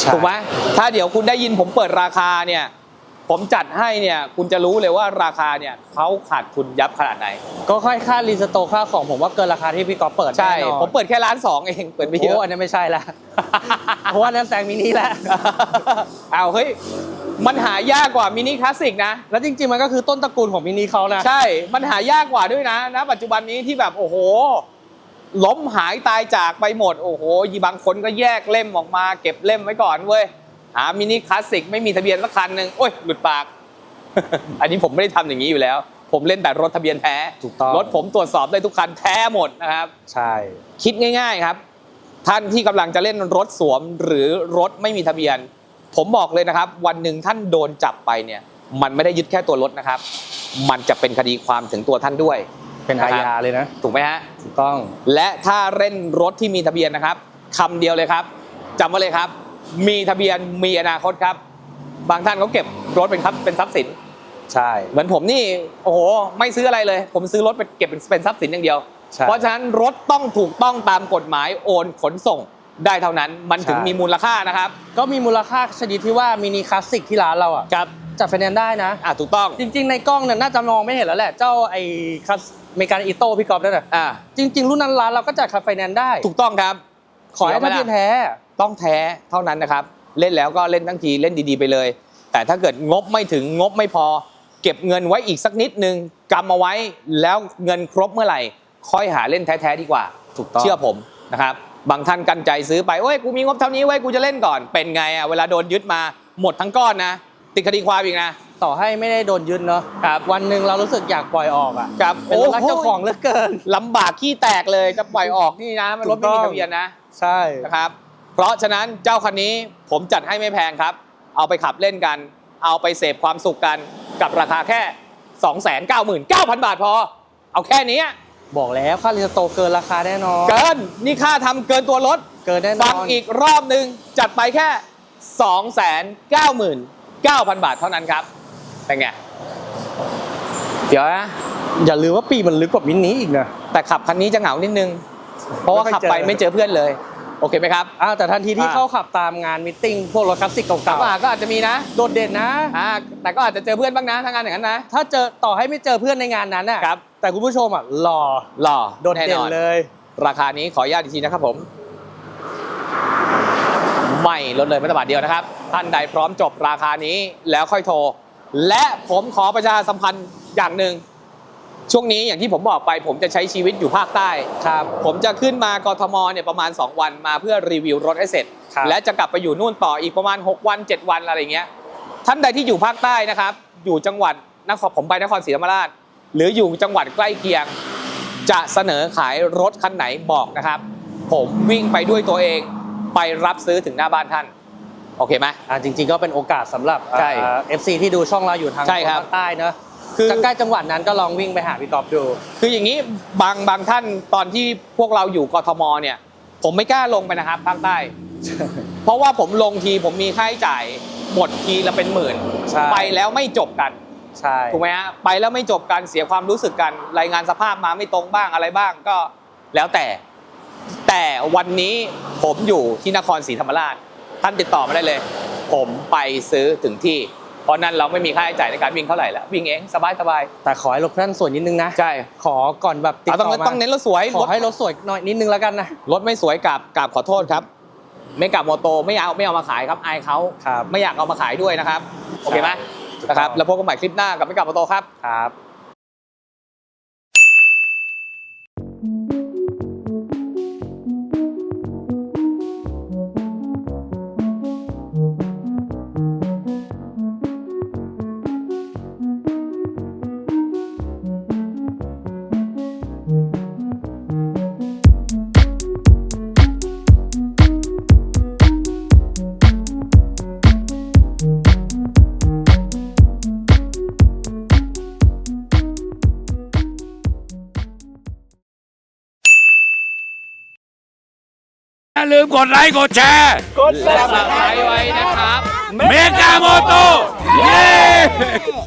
Speaker 2: ใช่
Speaker 1: ถูกไหมถ้าเดี๋ยวคุณได้ยินผมเปิดราคาเนี่ย ผมจัดให้เนี่ยคุณจะรู้เลยว่าราคาเนี่ยเขาขาดทุนยับขนาดไหน
Speaker 2: ก็ค่อยค่ารีสโตร์ค่าของผมว่าเกินราคาที่พี่กอฟเปิด
Speaker 1: ใช่
Speaker 2: แน่นอน
Speaker 1: ผมเปิดแค่ร้านสองเองเปิดไม่เย
Speaker 2: โอ้
Speaker 1: อะ
Speaker 2: อันนี้ไม่ใช่ละเพราะว่านั้นแซงมินิแล้ว
Speaker 1: เอาเฮ้ยมันหายากกว่ามินิคลาสสิกนะ
Speaker 2: แล้วจริงๆมันก็คือต้นตระกูลของมินิเขานะ
Speaker 1: ใช่ มันหายากกว่าด้วยนะนะปัจจุบันนี้ที่แบบโอ้โห ล้มหายตายจากไปหมด โอ้โหยีบางคนก็แยกเล่มออกมา เก็บเล่มไว้ก่อนเว้ย หามินิคลาสสิกไม่มีทะเบียนสักคันหนึ่งโอ้ยหลุดปาก อันนี้ผมไม่ได้ทำอย่างนี้อยู่แล้ว ผมเล่นแต่รถทะเบียนแท้
Speaker 2: ถูกต้อง
Speaker 1: รถผมตรวจสอบได้ทุกคันแท้หมดนะครับ
Speaker 2: ใช่
Speaker 1: คิดง่าย ๆครับ ท่านที่กำลังจะเล่นรถสวมหรือรถไม่มีทะเบียน ผมบอกเลยนะครับ วันหนึ่งท่านโดนจับไปเนี่ย มันไม่ได้ยึดแค่ตัวรถนะครับ มันจะเป็นคดีความถึงตัวท่านด้วย
Speaker 2: เป็นอาญาเลยนะ
Speaker 1: ถูกไหมฮะ
Speaker 2: ถูกต้อง
Speaker 1: และถ้าเล่นรถที่มีทะเบียนนะครับคำเดียวเลยครับจำไว้เลยครับ มีทะเบียนมีอนาคตครับ บางท่านเขาเก็บรถเป็นครับเป็นทรัพย์สิน
Speaker 2: ใช่
Speaker 1: เหมือนผมนี่โอ้โหไม่ซื้ออะไรเลย ผมซื้อรถไปเก็บเป็นเป็นทรัพย์สินอย่างเดียว
Speaker 2: ใช่
Speaker 1: เพราะฉะนั้นรถต้องถูกต้องตามกฎหมายโอนขนส่งได้เท่านั้น มันถึง
Speaker 2: ใช่
Speaker 1: มีมูลค่านะครับ
Speaker 2: ก็มีมูลค่าชนิดที่ว่ามินิคลาสสิกที่ร้านเราอะ
Speaker 1: ครับ
Speaker 2: จัดไฟแนนซ์ได้นะ
Speaker 1: อะถูกต้อง
Speaker 2: จริงๆในกล้องเนี่ยน่าจะมองไม่เห็นแล้วแหละเจ้าไอ้คัสเมกาอีโต้พี่กอฟนั่นน่ะ
Speaker 1: อะ
Speaker 2: จริง ๆ รุ่นนั้นร้านเราก็จัดคัดไฟแนนซ์ได้
Speaker 1: ถูกต้องครับ
Speaker 2: ขอให้ทะเบียนแท้
Speaker 1: ต้องแท้เท่านั้นนะครับ เล่นแล้วก็เล่นทั้งทีเล่นดีๆไปเลย แต่ถ้าเกิดงบไม่ถึงงบไม่พอ เก็บเงินไว้อีกสักนิดนึงกำเอาไว้แล้วเงินครบเมื่อไหร่ ค่อยหาเล่นแท้ๆดีกว่า
Speaker 2: ถูกต้อง
Speaker 1: เชื่อผมนะครับบางท่านกันใจซื้อไปโอ้ยกูมีงบเท่านี้ไว้ยกูจะเล่นก่อนเป็นไงอะเวลาโดนยึดมาหมดทั้งก้อนนะติดคดีความอีกนะ
Speaker 2: ต่อให้ไม่ได้โดนยึดเนาะ
Speaker 1: ครับ
Speaker 2: วันหนึ่งเรารู้สึกอยากปล่อยออกอะ
Speaker 1: ครับ
Speaker 2: เป็นรักเจ้าของเหลือเกิน
Speaker 1: ลำบากขี้แตกเลยจะปล่อยออกนี่นะมันรถไม่มี
Speaker 2: ถูกต้อง
Speaker 1: ทะเบียนนะ
Speaker 2: ใช่
Speaker 1: นะครับ เพราะฉะนั้นเจ้าคันนี้ผมจัดให้ไม่แพงครับ เอาไปขับเล่นกัน เอาไปเสพความสุขกันกับราคาแค่ 299,000 บาทพอ เอาแค่นี้
Speaker 2: บอกแล้วค่ารีสโตร์เกินราคาแน่นอน
Speaker 1: เกินนี่ค่าทำเกินตัวรถ
Speaker 2: เกินแน่น
Speaker 1: ฟั
Speaker 2: องน
Speaker 1: อีกรอบหนึ่งจัดไปแค่ 299,000 บาทเท่านั้นครับเป็นไงเดี๋ยวนะ
Speaker 2: อย่าลืมว่าปีมันลึกกว่ามินิอีกนะ
Speaker 1: แต่ขับคันนี้จะเหงานิดนึง เพราะว่าขับไปไม่เจอเพื่อนเลย โอเคไหมครับ
Speaker 2: อ้าวแต่ทันทีที่
Speaker 1: อ่า
Speaker 2: เข้าขับตามงานมิทติ้งพวกรถคลาสสิก
Speaker 1: ขับ
Speaker 2: เก่า
Speaker 1: มาก็อาจจะมีนะ
Speaker 2: ๆโดดเด่นนะ
Speaker 1: อ่าแต่ก็อาจจะเจอเพื่อนบ้างนะถ้างานอย่างนั้นนะ
Speaker 2: ถ้าเจอต่อให้ไม่เจอเพื่อนในงานนั้นน่ะ
Speaker 1: ครับ
Speaker 2: แต่คุณผู้ชมอะหล่อ
Speaker 1: หล่อ
Speaker 2: โดดเด่น
Speaker 1: แอ
Speaker 2: เลย
Speaker 1: ราคานี้ขออนุญาตอีกทีนะครับผม ไม่ลดเลยแม้แต่บาทเดียวนะครับ ท่านใดพร้อมจบราคานี้แล้วค่อยโทร และผมขอประชาสัมพันธ์อย่างหนึ่ง ช่วงนี้อย่างที่ผมบอกไปผมจะใช้ชีวิตอยู่ภาคใต้
Speaker 2: ครับ
Speaker 1: ผมจะขึ้นมากทมเนี่ยประมาณ 2 วันมาเพื่อรีวิวรถให้เสร็จ
Speaker 2: ครับ
Speaker 1: และจะกลับไปอยู่นู่นต่ออีกประมาณ 6 วัน 7 วันอะไรเงี้ยท่านใดที่อยู่ภาคใต้นะครับ อยู่จังหวัดนครผมไปนครศรีธรรมราช หรืออยู่จังหวัดใกล้เคียง จะเสนอขายรถคันไหนบอกนะครับ ผมวิ่งไปด้วยตัวเองไปรับซื้อถึงหน้าบ้านท่านโอเคไหม
Speaker 2: อ่าจริงๆก็เป็นโอกาสสำหรับ
Speaker 1: ใช่
Speaker 2: เอฟซีที่ดูช่องเราอยู่ทาง
Speaker 1: ใช่ครับ
Speaker 2: ภาคใต้เนอะ
Speaker 1: คือ
Speaker 2: จะใกล้จังหวัดนั้นก็ลองวิ่งไปหาพี่กอฟดู
Speaker 1: คืออย่างนี้บางบางท่านตอนที่พวกเราอยู่กทมเนี่ย ผมไม่กล้าลงไปนะครับภาคใต้ เพราะว่าผมลงทีผมมีค่าใช้จ่ายหมดทีละเป็นหมื่น
Speaker 2: ใช่
Speaker 1: ไปแล้วไม่จบกัน
Speaker 2: ใช่
Speaker 1: ถูกไหมฮะไปแล้วไม่จบกันเสียความรู้สึกกัน รายงานสภาพมาไม่ตรงบ้างอะไรบ้างก็แล้วแต่ แต่วันนี้ผมอยู่ที่นครศรีธรรมราช ท่านติดต่อมาได้เลย ผมไปซื้อถึงที่ เพราะนั้นเราไม่มีค่าใช้จ่ายในการวิ่งเท่าไหร่แล้ววิ่งเองสบายสบาย
Speaker 2: แต่ขอให้รถท่านสวยนิดนึงนะ
Speaker 1: ใช่
Speaker 2: ขอก่อนแบบติด
Speaker 1: เอาต้
Speaker 2: ต่
Speaker 1: อง
Speaker 2: อมา
Speaker 1: ต้องเน้นรถสวย
Speaker 2: ขอให้รถสวยหน่อยนิดนึงแล้วกันนะ
Speaker 1: รถไม่สวยกราบกราบขอโทษครับ ไม่กราบโมโตไม่เอาไม่เอามาขายครับอายเขา
Speaker 2: ครับ
Speaker 1: ไม่อยากเอามาขายด้วยนะครับโอเคไหม
Speaker 2: ถูกต้อง
Speaker 1: นะครับแล้วพบกันใหม่คลิปหน้ากับไม่กราบโมโตครับ
Speaker 2: ครับ
Speaker 3: กดไลค์กดแชร์
Speaker 1: กดซับสไครต์ไว้นะครับ
Speaker 3: เมกาโมโตเย้